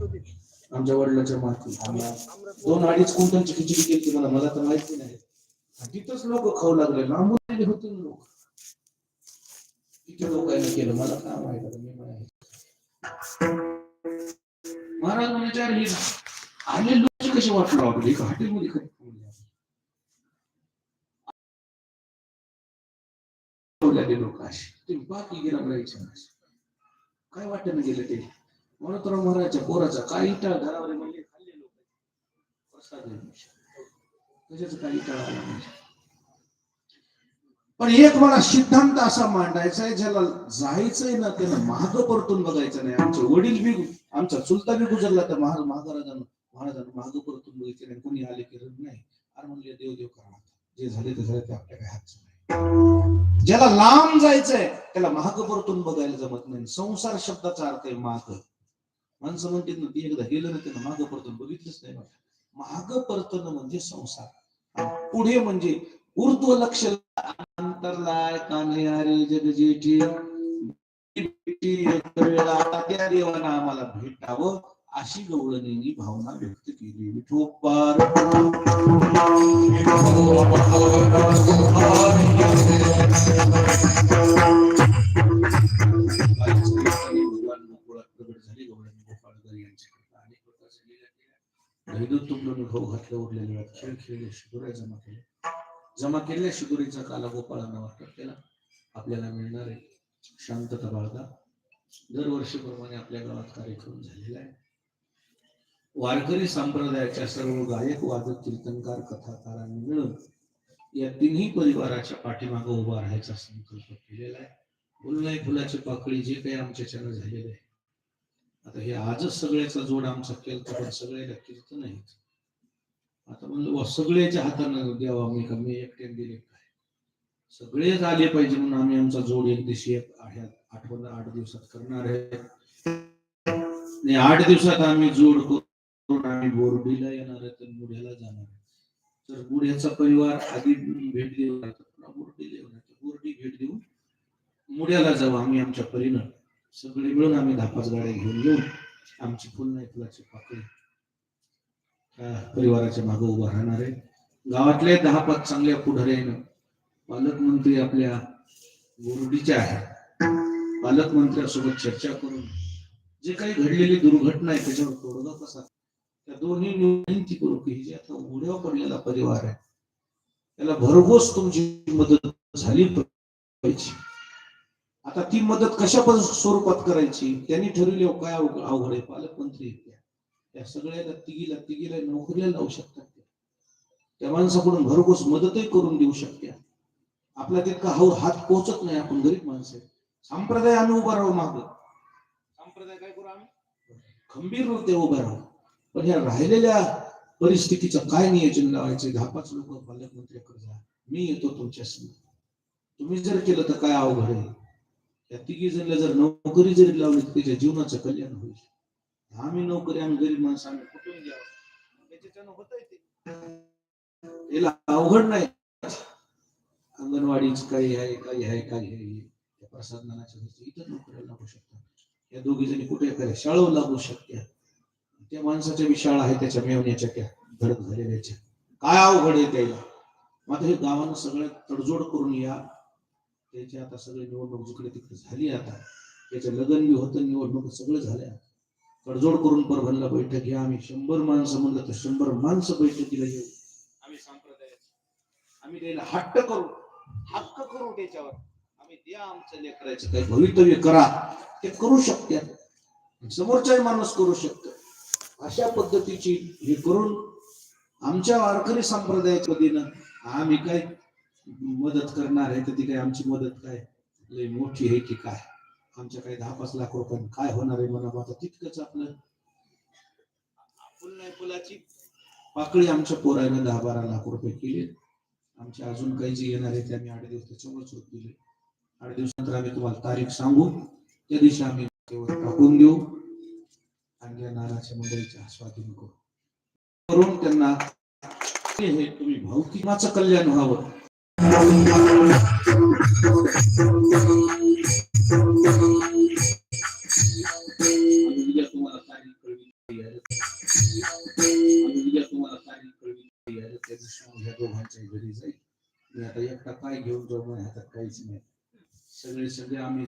आमच्या वडिलाच्या माती दोन अडीच कोणत्या खिचडी केली मला. मला तर माहिती नाही. तिथंच लोक खाऊ लागले. लांबून होते लोक. किती लोकांनी केलं. मला काय माहीत मी म्हणाले. महाराज म्हणायचे अरे आले लोक कसे वाटलं आपले? एका हॉटेलमध्ये कधी लोक असे. ते बाकी गेला राहायचे काय वाटत गेलं ते? मनोतराव महाराजच्या पोराचा काही इटाळ घरावर म्हणजे खाल्ले लोक. प्रसाद आहे. कशाचं पण एक मला सिद्धांत असा मांडायचा आहे ज्याला जायचंय ना त्याला महाग परतून बघायचं नाही. आमचे वडील बी आमचा चुलता बी गुजरला तर महाराज महाराजांना महाराजांना महाग परतून बघायचे नाही. कोणी आले की रड नाही अरे म्हणले देव देव करा जे झाले ते झाले ते आपल्या काय हातचं नाही. ज्याला लांब जायचंय त्याला महाग परतून बघायला जमत नाही. संसार शब्दाचा अर्थ आहे माग माणसं म्हणतात ना ती एकदा गेलं ना त्यानं मागं परतून बघितलंच नाही माग परतन म्हणजे संसार. पुढे म्हणजे ऊर्ध्व लक्ष अंतरलाय कान्हारे जगजेठी. त्या देवानं आम्हाला भेटावं अशी गवळणींनी भावना व्यक्त केली. विठोपार यांच्याकडे भाऊ घातलं उरलेले वेळात खेळ खेळले शिदुऱ्या जमा केले. जमा केलेल्या शिदुरीचा काला गोपाळांना वाटत केला. आपल्याला मिळणार आहे शांतता बाळगा. दरवर्षीप्रमाणे आपल्या गावात कार्यक्रम झालेला आहे. वारकरी संप्रदायाच्या सर्व गायक वादक कीर्तनकार कथाकारांनी मिळून या तिन्ही परिवाराच्या पाठीमागे उभा राहायचा संकल्प केलेला आहे. फुलाची पाकळी जे काही आमच्याच्यानं झालेलं आहे आता हे आजच सगळ्याचा जोड आमचा केला पण सगळ्याला कीर्तन नाहीत आता म्हणलं वा सगळ्याच्या हातानं द्यावा मी का? मी एकट्याने दिले काय? सगळेच आले पाहिजे म्हणून आम्ही आमचा जोड एक दिवशी एक आठवण आठ दिवसात करणार आहे. आठ दिवसात आम्ही जोड करून आम्ही बोरडीला येणार आहे तर मुढ्याला जाणार आहे. तर मुढ्याचा परिवार आधी भेट देऊ बोर्डीला येऊन बोर्डी भेट देऊन मुढ्याला जाऊ आम्ही आमच्या परीनं. सगळे मिळून आम्ही दहा पाच गाड्या घेऊन येऊन आमची पूर्ण नाही फुलाची पाकळी परिवाराच्या मागे उभा राहणार आहे. गावातले दहा पाच चांगल्या पुढाऱ्यानं पालकमंत्री आपल्या बोर्डीच्या आहेत. पालकमंत्र्यासोबत चर्चा करून जे काही घडलेली दुर्घटना आहे त्याच्यावर तोडगा कसा? त्या दोन्ही विनंती करू की जे आता उड्यावर पडलेला परिवार आहे त्याला भरघोस तुमची मदत झाली पाहिजे. आता ती मदत कशा पण स्वरूपात करायची? त्यांनी ठरवले काय अवघ- अवघड आहे पालकमंत्री त्या. सगळ्याला तिघीला तिघीला नोकरीला लावू शकतात त्या. माणसाकडून भरघोस मदतही करून देऊ शकत्या. आपला तितका हाऊ हात पोहोचत नाही आपण गरीब माणसं आहे. संप्रदाय आम्ही उभा राहू माग. संप्रदाय काय करू आम्ही? खंबीर ते उभा राहू. पण ह्या राहिलेल्या परिस्थितीचं काय नियोजन लावायचे? दहा पाच लोक पालकमंत्र्याकडे जा. मी येतो तुमच्यासमोर तुम्ही जर केलं तर काय अवघड आहे? या तिघी जणला जर नोकरी जरी लावली तर त्याच्या जीवनाचं कल्याण होईल. आम्ही नोकरी आम्ही गरीब माणसं आम्ही कुठून घ्यावं? त्याच्यानं ते. याला अवघड नाही. अंगणवाडीच काही आहे काही आहे काही आहे. त्या प्रसादनाच्या इतर नोकऱ्या लागू शकतात. या दोघी जणी कुठे एखाद्या शाळा लागू शकत्या. त्या माणसाच्या बी शाळा आहे त्याच्या मेवण्याच्या त्या धडक झालेल्याच्या काय अवघड आहे त्याला? मात्र हे गावानं सगळ्यात तडजोड करून या. त्याची आता सगळी निवडणूक जिकडे तिकडे झाली आता. त्याचं लग्न बी होतं निवडणूक सगळं झाल्या तडजोड करून परभणला बैठक घ्या. आम्ही शंभर माणसं म्हणलं तर शंभर माणसं बैठकीला येऊ. आम्ही संप्रदायाचे आम्ही त्याला हट्ट करू. हक्क करू त्याच्यावर. आम्ही द्या आमचं लेकरायचं. काही भवितव्य करा. ते करू शकतात समोरचाही माणूस करू शकतो. अशा पद्धतीची हे करून आमच्या वारकरी संप्रदायाच्या वतीनं आम्ही काय मदत करणार आहे तर ती काय आमची मदत काय? लय मोठी आहे की काय? आमच्या काही दहा पाच लाख रुपये काय होणार आहे म्हणा आता तितकंच आपलं फुल नाही फुलाची पाकळी आमच्या पोरायला दहा बारा लाख रुपये केले. आमचे अजून काही जे येणार आहे ते आम्ही आठ दिवस त्याच्यामुळेच होत दिले आठ दिवसानंतर आम्ही तुम्हाला तारीख सांगू. त्या दिवशी आम्ही टाकून देऊ. आणि या नानाच्या मंडळीचे स्वाधीन करू. करून त्यांना हे तुम्ही भावकिमाचं कल्याण व्हावं? दोघांच्या घरी जाईल मी आता एकटा काय घेऊन जाऊ ह्याचा काहीच नाही सगळे सगळे आम्ही